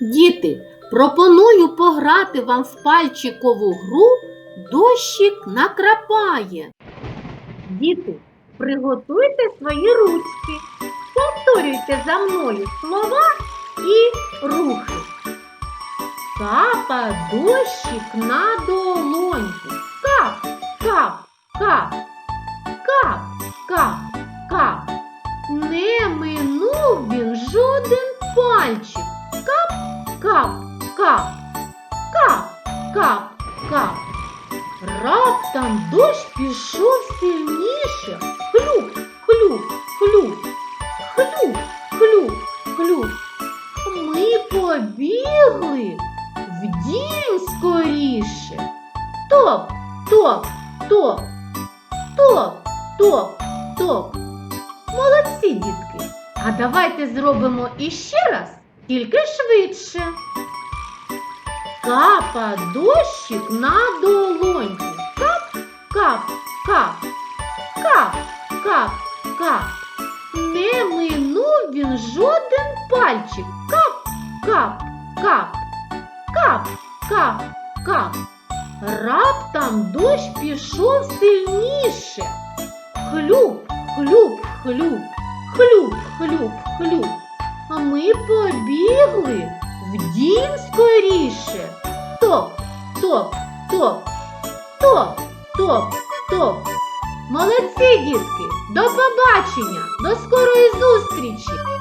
Діти, пропоную пограти вам в пальчикову гру Дощик накрапає. Діти, приготуйте свої ручки. Повторюйте за мною слова і рухи. Капа дощик на долоньку. Кап, кап, кап, кап, кап, кап. Не минув він жоден пальчик. Кап, кап, кап, кап, кап, кап. Раптом дощ пішов сильніше. Хлюп, хлюп, хлюп, хлюп, хлюп, хлюп. Ми побігли в дім скоріше. Топ, топ, топ, топ, топ, топ. Молодці, дітки. А давайте зробимо іще раз, тільки швидше. Капа дощик на долоньку. Кап, кап, кап, кап, кап. Не минув він жоден пальчик. Кап, кап, кап, кап, кап, кап. Раптом дощ пішов сильніше. Хлюп, хлюп, хлюп, хлюп, хлюп, хлюп. А побігли в дім скоріше. Топ, топ, топ, топ, топ, топ. Молодці, дітки! До побачення! До скорої зустрічі!